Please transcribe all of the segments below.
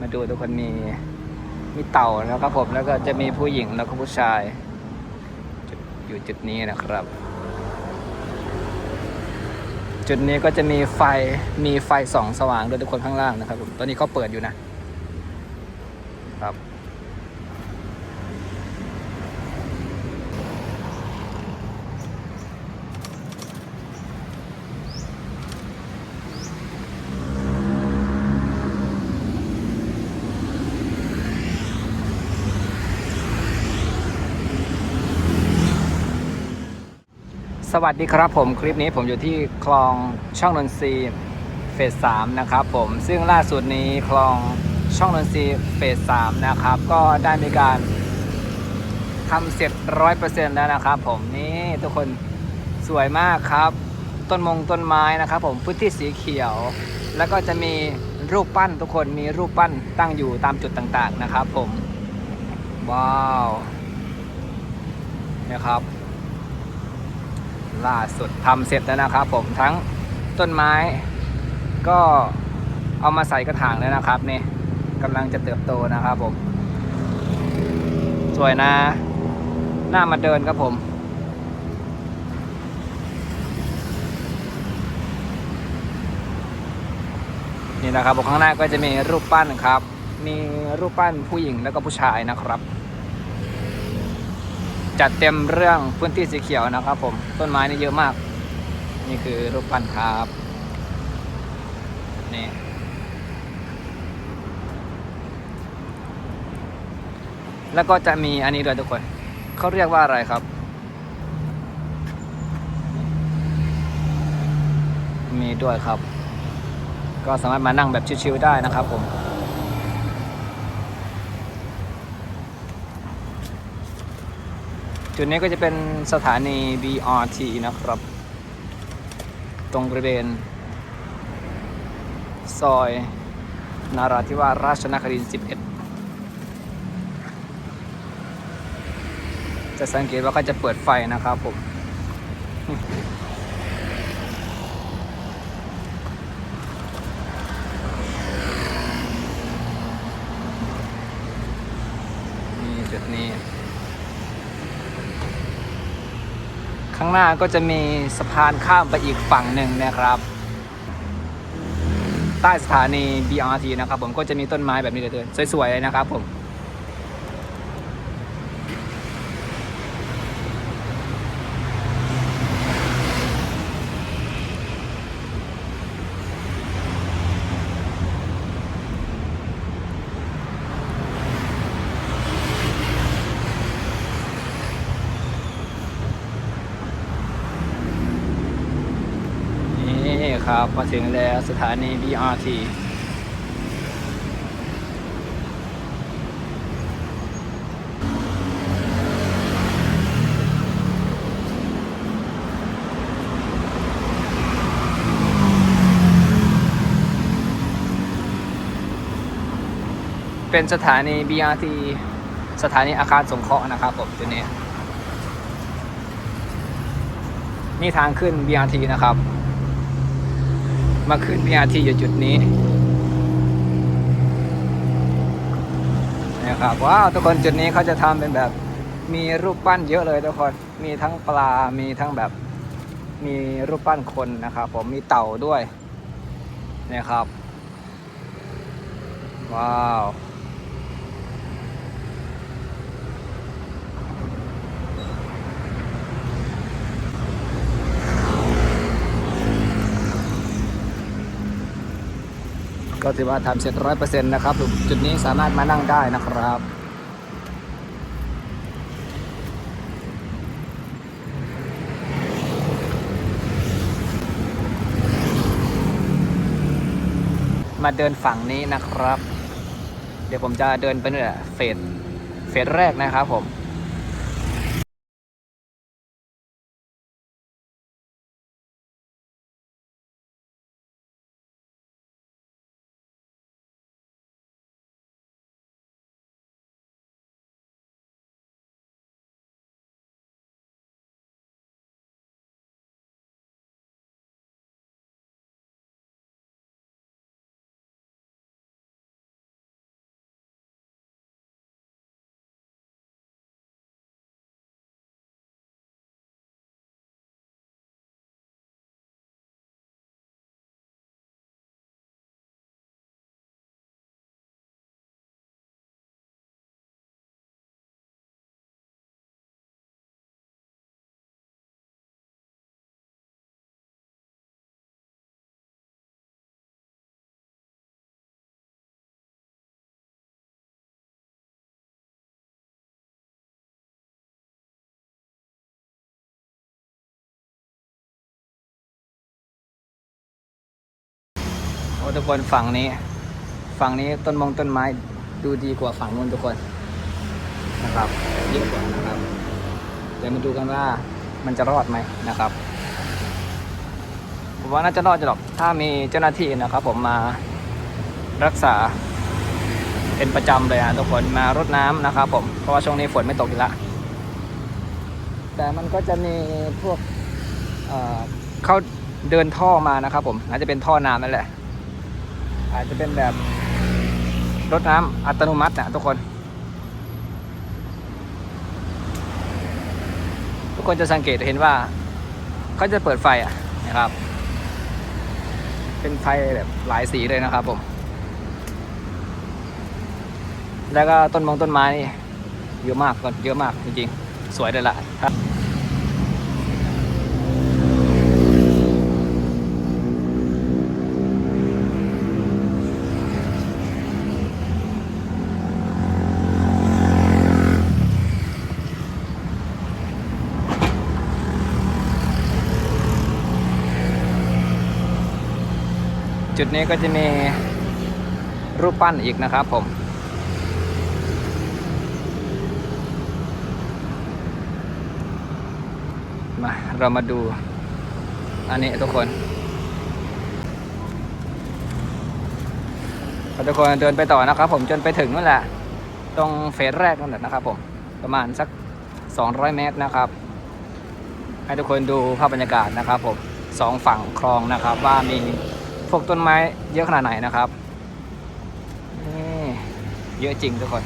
มาดูทุกคนมีมีเต่านะครับผมแล้วก็จะมีผู้หญิงแล้วก็ผู้ชายอยู่จุดนี้นะครับ จุดนี้ก็จะมีไฟมีไฟส่องสว่างด้วยทุกคนข้างล่างนะครับผมตอนนี้เขาเปิดอยู่นะครับ วัสดีครับผมคลิปนี้ผมอยู่ที่คลองช่องนนทรีเฟสสามนะครับผมซึ่งล่าสุดนี้คลองช่องนนทรีเฟสสามนะครับ ก็ได้มีการทำเสร็จร้อยเปอร์เซ็นต์แล้วนะครับผมนี่ทุกคนสวยมากครับ ต้นมงต้นไม้นะครับ ผมพื้นที่สีเขียว แล้วก็จะมีรูปปั้นทุกคนมีรูปปั้นตั้งอยู่ตามจุดต่างๆนะครับ ผมว้าวนี่ครับ ล่าสุดทำเสร็จแล้วนะครับ ผมทั้งต้นไม้ก็เอามาใส่กระถางแล้วนะครับนี่กำลังจะเติบโตนะครับผม สวยนะ หน้ามาเดินครับผม นี่นะครับผมข้างหน้าก็จะมีรูปปั้นครับ มีรูปปั้นผู้หญิงแล้วก็ผู้ชายนะครับ จัดเต็มเรื่องพื้นที่สีเขียวนะครับ ผมต้นไม้นี่เยอะมาก นี่คือรูปปั้นครับนี่แล้วก็จะมีอันนี้ด้วยทุกคนเขาเรียกว่าอะไรครับ มีด้วยครับ ก็สามารถมานั่งแบบชิวๆได้นะครับผม จุดนี้ก็จะเป็นสถานี BRT นะครับ ตรงบริเวณซอยนาราธิวาสราชนครินทร์11 จะสังเกตว่าก็จะเปิดไฟนะครับผม นี่จุดนี้ ข้าง หน้าก็จะมีสะพานข้ามไปอีกฝั่งหนึ่งนะครับ ใต้สถานี BRT นะครับผมก็จะมีต้นไม้แบบนี้เลยสวยๆเลยนะครับผม นี่ครับมาถึงแล้วสถานี BRT เป็นสถานี BRT สถานีอาคารสงเคราะห์นะครับผมตัวนี้ นี่ทางขึ้น BRT นะครับ มาขึ้น BRT อยู่จุดนี้นะครับว้าวทุกคนจุดนี้เขาจะทำเป็นแบบมีรูปปั้นเยอะเลยทุกคนมีทั้งปลา มีทั้งแบบมีรูปปั้นคนนะครับผมมีเต่าด้วยนะครับ ว้าว ก็ถือว่าทำเสร็จร้อยเปอร์เซ็นต์นะครับ จุดนี้สามารถมานั่งได้นะครับมาเดินฝั่งนี้นะครับ เดี๋ยวผมจะเดินไปเนี่ยเฟสเฟสแรกนะครับผม ทุกคนฝั่งนี้ ฝั่งนี้ต้นมงต้นไม้ดูดีกว่าฝั่งนู้นทุกคนนะครับเยอะกว่านะครับ เดี๋ยวมาดูกันว่ามันจะรอดไหมนะครับผมว่าน่าจะรอดจะหรอกถ้ามีเจ้าหน้าที่นะครับ ผมมารักษาเป็นประจำเลยอะทุกคนมารดน้ำนะครับ ผมเพราะว่าช่วงนี้ฝนไม่ตกอีกแล้วแต่มันก็จะมีพวกเอ่อเขาเดินท่อมานะครับ ผมอาจจะเป็นท่อน้ำนั่นแหละ อาจจะเป็นแบบรดน้ำอัตโนมัตินะทุกคน ทุกคนจะสังเกตเห็นว่าเขาจะเปิดไฟอะนะครับ เป็นไฟแบบหลายสีเลยนะครับผม แล้วก็ต้นมงต้นไม้นี่เยอะมากก่อนเยอะมากจริงๆ สวยเลยละครับ จุดนี้ก็จะมีรูปปั้นอีกนะครับผม มาเรามาดูอันนี้ทุกคนทุกคนเดินไปต่อนะครับผมจนไปถึงนั่นแหละ ตรงเฟสแรกนั่นแหละนะครับผมประมาณสัก 200 เมตรนะครับ ให้ทุกคนดูภาพบรรยากาศนะครับผมสองฝั่งคลองนะครับว่ามี พวกต้นไม้เยอะขนาดไหนนะครับนี่เยอะจริงทุกคน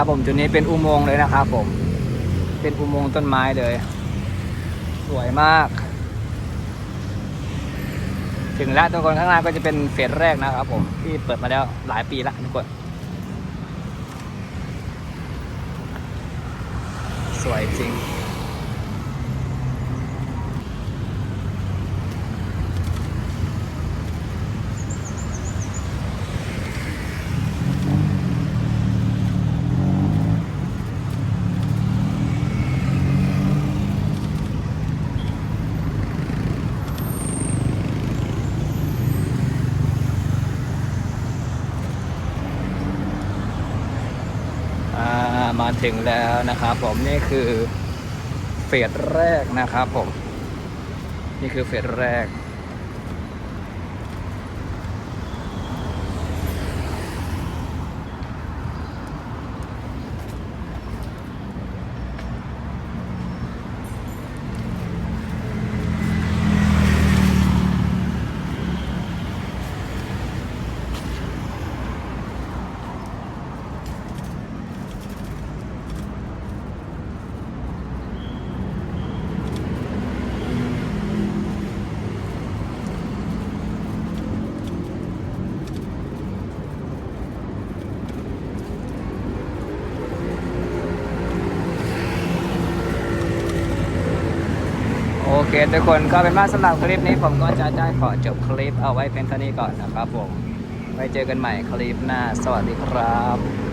นี่ครับ ผมจุดนี้เป็นอุโมงค์เลยนะครับ ผม เป็นอุโมงค์ต้นไม้เลย สวยมาก ถึงแล้วทุกคนข้างหน้าก็จะเป็นเฟสแรกนะครับ ผมที่เปิดมาแล้วหลายปีละทุกคนสวยจริง อ่า มาถึงแล้วนะครับ ผมนี่คือเฟสแรกนะครับผม นี่คือเฟสแรก น เคทุกคนก็เป็นว่าสำหรับคลิปนี้ผมก็จะได้ขอจบคลิปเอาไว้เป็นเท่านี้ก่อนนะครับผมไว้เจอกันใหม่คลิปหน้า สวัสดีครับ